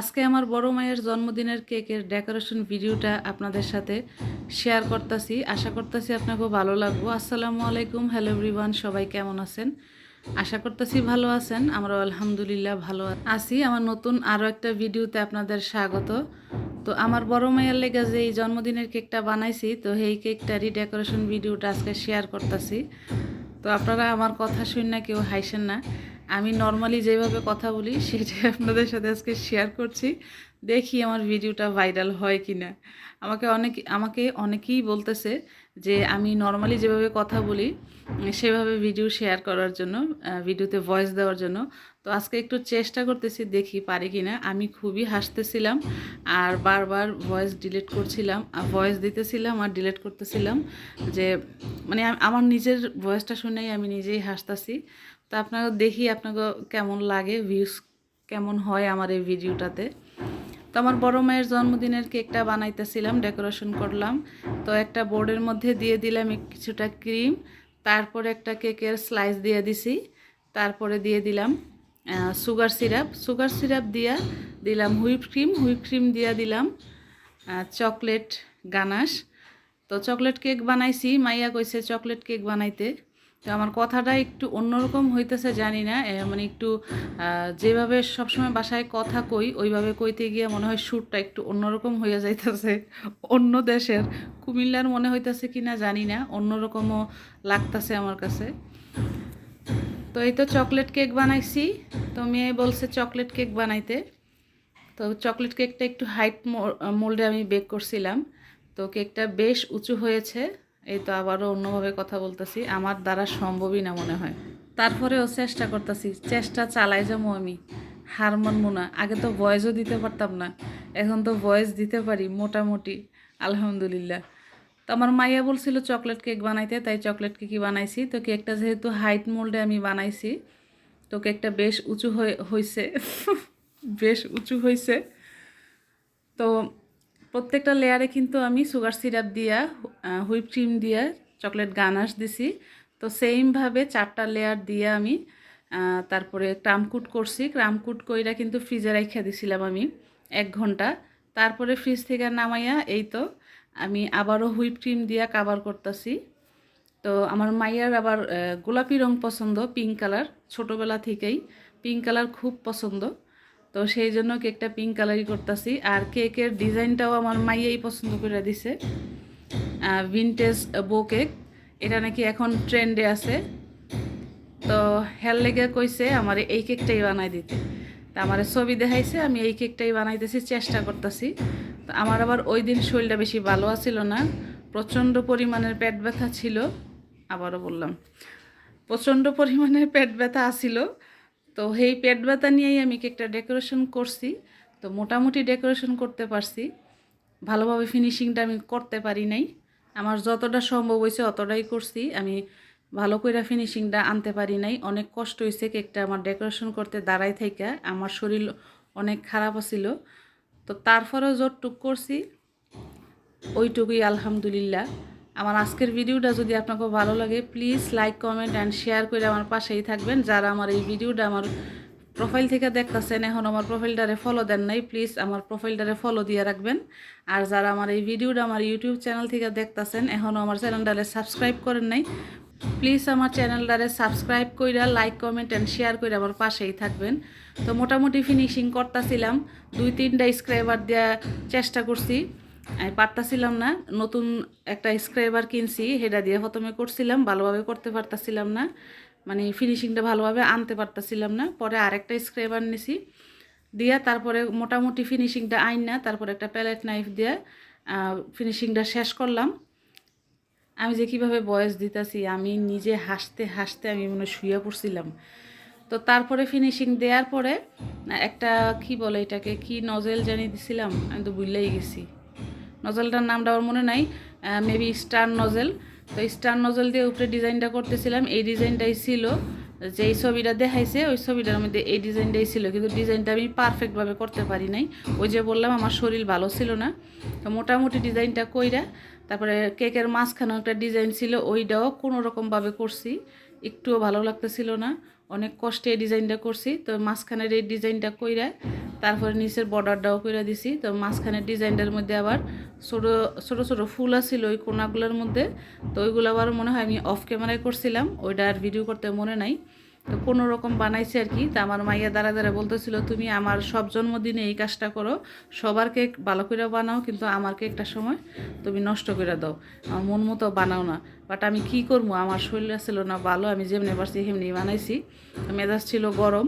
আজকে আমার বড় মায়ের জন্মদিনের কেকের ডেকোরেশন ভিডিওটা আপনাদের সাথে শেয়ার করতেছি। আশা করতেছি আপনাকেও ভালো লাগবো। আসসালামু আলাইকুম। হ্যালো এভরিওয়ান, সবাই কেমন আছেন? আশা করতেছি ভালো আছেন। আমরা আলহামদুলিল্লাহ ভালো আছি। আমার নতুন আরও একটা ভিডিওতে আপনাদের স্বাগত। তো আমার বড় মায়ের লেগে যে এই জন্মদিনের কেকটা বানাইছি, তো এই কেকটারই ডেকোরেশন ভিডিওটা আজকে শেয়ার করতেছি। তো আপনারা আমার কথা শুন না, কেউ হাইসেন না। আমি নর্মালি যেভাবে কথা বলি, সেটাই আপনাদের সাথে আজকে শেয়ার করছি। দেখি আমার ভিডিওটা ভাইরাল হয় কি না আমাকে অনেক, আমাকে অনেকেই বলতেছে যে আমি নর্মালি যেভাবে কথা বলি, সেভাবে ভিডিও শেয়ার করার জন্য ভিডিওতে ভয়েস দেওয়ার জন্য। তো আজকে একটু চেষ্টা করতেছি দেখি পারি কি না আমি খুবই হাসতেছিলাম আর বারবার ভয়েস ডিলিট করছিলাম। আর ভয়েস দিতেছিলাম আর ডিলিট করতেছিলাম যে মানে আমার নিজের ভয়েসটা শুনেই আমি নিজেই হাসতাছি। তো আপনাকে দেখি আপনাকে কেমন লাগে ভিউজ কেমন হয় আমার এই ভিডিওটাতে তো আমার বড় মায়ের জন্মদিনের কেকটা বানাইতেছিলাম, ডেকোরেশন করলাম। তো একটা বোর্ডের মধ্যে দিয়ে দিলাম কিছুটা ক্রিম, তারপরে একটা কেকের স্লাইস দিয়ে দিছি, তারপরে দিয়ে দিলাম সুগার সিরাপ। সুগার সিরাপ দিয়া দিলাম হুইপ ক্রিম হুইপ ক্রিম দিয়া দিলাম চকলেট গানাশ। তো চকলেট কেক বানাইছি, মাইয়া কইছে চকলেট কেক বানাইতে। তো আমার কথাটা একটু অন্যরকম হইতেছে, জানি না। মানে একটু যেভাবে সবসময় বাসায় কথা কই, ওইভাবে কইতে গিয়ে মনে হয় সুরটা একটু অন্যরকম হইয়া যাইতেছে। অন্য দেশের, কুমিল্লার মনে হইতেছে কি না জানি না, অন্যরকমও লাগতেছে আমার কাছে। তো এই তো চকলেট কেক বানাইছি। তো মেয়ে বলছে চকলেট কেক বানাইতে। তো চকলেট কেকটা একটু হাইট মোল্ডে আমি বেক করছিলাম। তো কেকটা বেশ উঁচু হয়েছে। এই তো আবারও অন্যভাবে কথা বলতেছি। আমার দ্বারা সম্ভবই না মনে হয়। তারপরেও চেষ্টা করতেছি, চেষ্টা চালাই যাব আমি। হার মানবো না। আগে তো ভয়েসও দিতে পারতাম না। এখন তো ভয়েস দিতে পারি মোটামুটি, আলহামদুলিল্লাহ। তো আমার মাইয়া বলছিল চকলেট কেক বানাইতে, তাই চকলেট কেকই বানাইছি। তো কেকটা যেহেতু হাইট মোল্ডে আমি বানাইছি, তো কেকটা বেশ উঁচু হয়ে হয়েছে বেশ উঁচু হয়েছে তো প্রত্যেকটা লেয়ারে কিন্তু আমি সুগার সিরাপ দিয়া হুইপ ক্রিম দিয়া চকলেট গানাশ দিছি। তো সেইমভাবে চারটা লেয়ার দিয়ে আমি তারপরে ক্রামকুট করছি। ক্রামকুট কইরা কিন্তু ফ্রিজে রাইখা দিছিলাম আমি এক ঘণ্টা। তারপরে ফ্রিজ থেকে নামাইয়া এই তো আমি আবারও হুইপ ক্রিম দিয়া কাভার করতেছি। তো আমার মাইয়ার আবার গোলাপি রং পছন্দ পিঙ্ক কালার ছোটোবেলা থেকেই পিঙ্ক কালার খুব পছন্দ। তো সেই জন্য কেকটা পিঙ্ক কালারই করতেছি। আর কেকের ডিজাইনটাও আমার মাইয়াই পছন্দ করে দিছে। ভিনটেজ বো কেক এটা নাকি এখন ট্রেন্ডে আছে। তো হেল লেগে কইছে আমার এই কেকটাই বানাই দিতে। তা আমার ছবি দেখাইছে, আমি এই কেকটাই বানাইতেছি, চেষ্টা করতেছি। তো আমার আবার ওই দিন শরীরটা বেশি ভালো আছিল না। প্রচণ্ড পরিমাণের পেট ব্যথা ছিল। আবারও বললাম। প্রচণ্ড পরিমাণের পেট ব্যথা আসিল তো সেই পেট ব্যথা নিয়েই আমি কেকটা ডেকোরেশন করছি। তো মোটামুটি ডেকোরেশন করতে পারছি। ভালোভাবে ফিনিশিংটা আমি করতে পারি নাই। আমার যতটা সম্ভব হয়েছে অতটাই করছি। আমি ভালো করে ফিনিশিংটা আনতে পারি নাই। অনেক কষ্ট হয়েছে কেকটা আমার ডেকোরেশন করতে দাঁড়াই থেকে আমার শরীর অনেক খারাপ আছিল। তো তারপরেও যতটুক করছি, ওইটুকুই আলহামদুলিল্লাহ। আমার আজকের ভিডিওটা যদি আপনাকে ভালো লাগে please like comment and share করে আমার পাশেই থাকবেন। যারা আমার এই ভিডিওটা আমার প্রোফাইল থেকে দেখতেছেন, এখন আমার প্রোফাইলটারে ফলো দেন নাই প্লিজ আমার প্রোফাইলটারে ফলো দিয়ে রাখবেন। আর যারা আমার এই ভিডিওটা আমার ইউটিউব চ্যানেল থেকে দেখতেছেন এখনও আমার চ্যানেলটারে সাবস্ক্রাইব করেন নাই প্লিজ আমার চ্যানেলটারে সাবস্ক্রাইব কইরা লাইক কমেন্ট অ্যান্ড শেয়ার করে আমার পাশেই থাকবেন। তো মোটামুটি ফিনিশিং করতেছিলাম দুই তিনটা স্ক্রাইবার দেওয়ার চেষ্টা করছি। আমি পারতাছিলাম না। নতুন একটা স্ক্রাইবার কিনছি, সেটা দিয়ে প্রথমে করছিলাম, ভালোভাবে করতে পারতাছিলাম না। মানে ফিনিশিংটা ভালোভাবে আনতে পারতাছিলাম না। পরে আরেকটা স্ক্রাইবার নিছি, দিয়া তারপরে মোটামুটি ফিনিশিংটা আইন না, তারপরে একটা প্যালেট নাইফ দিয়ে ফিনিশিংটা শেষ করলাম। আমি যে কীভাবে বয়স দিতেছি, আমি নিজে হাসতে হাসতে আমি মনে শুয়ে পড়ছিলাম। তো তারপরে ফিনিশিং দেওয়ার পরে, একটা কি বলে এটাকে, কি নজেল জানিয়ে দিছিলাম, আমি তো ভুললেই গেছি। নজেলটার নামটা আমার মনে নাই মেবি স্টার নজেল তো স্টার নজেল দিয়ে উপরে ডিজাইনটা করতেছিলাম, এই ডিজাইনটাই ছিল। যে এই ছবিটা দেখাইছে, ওই ছবিটার মধ্যে এই ডিজাইনটাই ছিল, কিন্তু ডিজাইনটা আমি পারফেক্টভাবে করতে পারি নাই। ওই যে বললাম, আমার শরীর ভালো ছিল না। তো মোটামুটি ডিজাইনটা কইরা, তারপরে কেকের মাঝখানেও একটা ডিজাইন ছিল, ওইটাও কোনো রকমভাবে করছি। একটুও ভালো লাগতেছিল না, অনেক কষ্টে এই ডিজাইনটা করছি। তো মাঝখানের এই ডিজাইনটা কইরা তারপরে নিচের বর্ডারটাও করে দিছি। তো মাঝখানে ডিজাইনটার মধ্যে আবার ছোটো ছোটো ছোটো ফুল আছিল ওই কোনাগুলোর মধ্যে। তো ওইগুলো আবার মনে হয় আমি অফ ক্যামেরায় করছিলাম, ওইটা আর ভিডিও করতে মনে নাই। তো কোনো রকম বানাইছি আর কি। তা আমার মাইয়া দাঁড়া দাঁড়া বলতেছিল, তুমি আমার সব জন্মদিনে এই কাজটা করো। সবার কেক ভালো করে বানাও, কিন্তু আমার কেকটার সময় তুমি নষ্ট করে দাও। আমার মন মতো বানাও না। বাট আমি কি করব? আমার শরীর ছিল না ভালো, আমি যেমনি পারছি, সেমনি বানাইছি। মেজাজ ছিল গরম।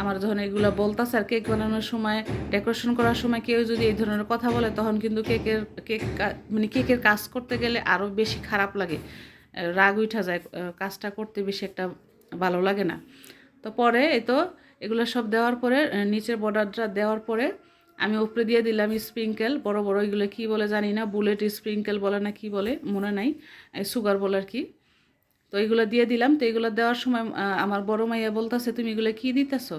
আমার যখন এগুলো বলতাছে আর কেক বানানোর সময় ডেকোরেশন করার সময় কেউ যদি এই ধরনের কথা বলে, তখন কিন্তু কেকের, কেক মানে কেকের কাজ করতে গেলে আরও বেশি খারাপ লাগে। রাগ উঠা যায় কাজটা করতে বেশি একটা ভালো লাগে না। তো পরে এই তো এগুলো সব দেওয়ার পরে নিচের বর্ডারটা দেওয়ার পরে আমি উপরে দিয়ে দিলাম স্প্রিঙ্কেল বড় বড় এগুলো কি বলে জানি না বুলেট স্প্রিঙ্কেল বলে না কি বলে, মনে নাই সুগার বলে আর কি। তো এগুলো দিয়ে দিলাম। তো এগুলো দেওয়ার সময় আমার বড় মাইয়া বলতেছে, তুমি এগুলো কি দিতেছো?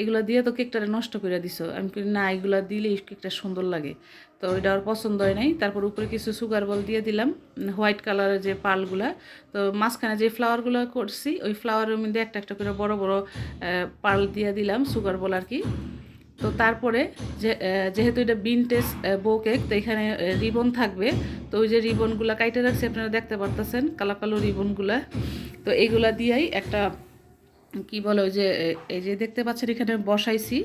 এগুলো দিয়ে তো কেকটা নষ্ট করে দিছো। আমি না, এগুলো দিলেই কেকটা সুন্দর লাগে। তো ওইটা আর পছন্দ হয় নাই। তারপর উপরে কিছু সুগার বল দিয়ে দিলাম হোয়াইট কালারের যে পালগুলা। তো মাঝখানে যে ফ্লাওয়ারগুলো করছি, ওই ফ্লাওয়ারের মধ্যে একটা একটা করে বড় বড় পাল দিয়ে দিলাম সুগার বল আর কি। তো তারপরে যেহেতু এটা বিনটেস বো কেক তো এখানে রিবন থাকবে। তো ওই যে রিবনগুলো কাইটে রাখছে, আপনারা দেখতে পারতেছেন, কালো কালো রিবনগুলা তো এইগুলা দিয়েই একটা, কি বলে ওই যে এই যে দেখতে পাচ্ছেন, এখানে বসাইছি।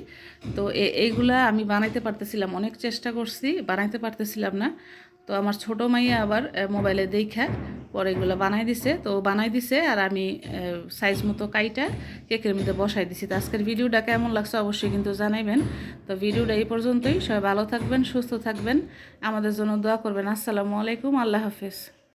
তো এইগুলা আমি বানাইতে পারতেছিলাম, অনেক চেষ্টা করছি, বানাইতে পারতেছিলাম না। তো আমার ছোট মাইয়া আবার মোবাইলে দেখা, পরে এগুলো বানাই দিছে। তো বানাই দিছে আর আমি সাইজ মতো কাইটা কেকের মধ্যে বসাই দিছি। তো আজকের ভিডিওটা কেমন লাগছে অবশ্যই কিন্তু জানাইবেন। তো ভিডিওটা এই পর্যন্তই। সবাই ভালো থাকবেন, সুস্থ থাকবেন। আমাদের জন্য দোয়া করবেন। আসসালামু আলাইকুম। আল্লাহ হাফেজ।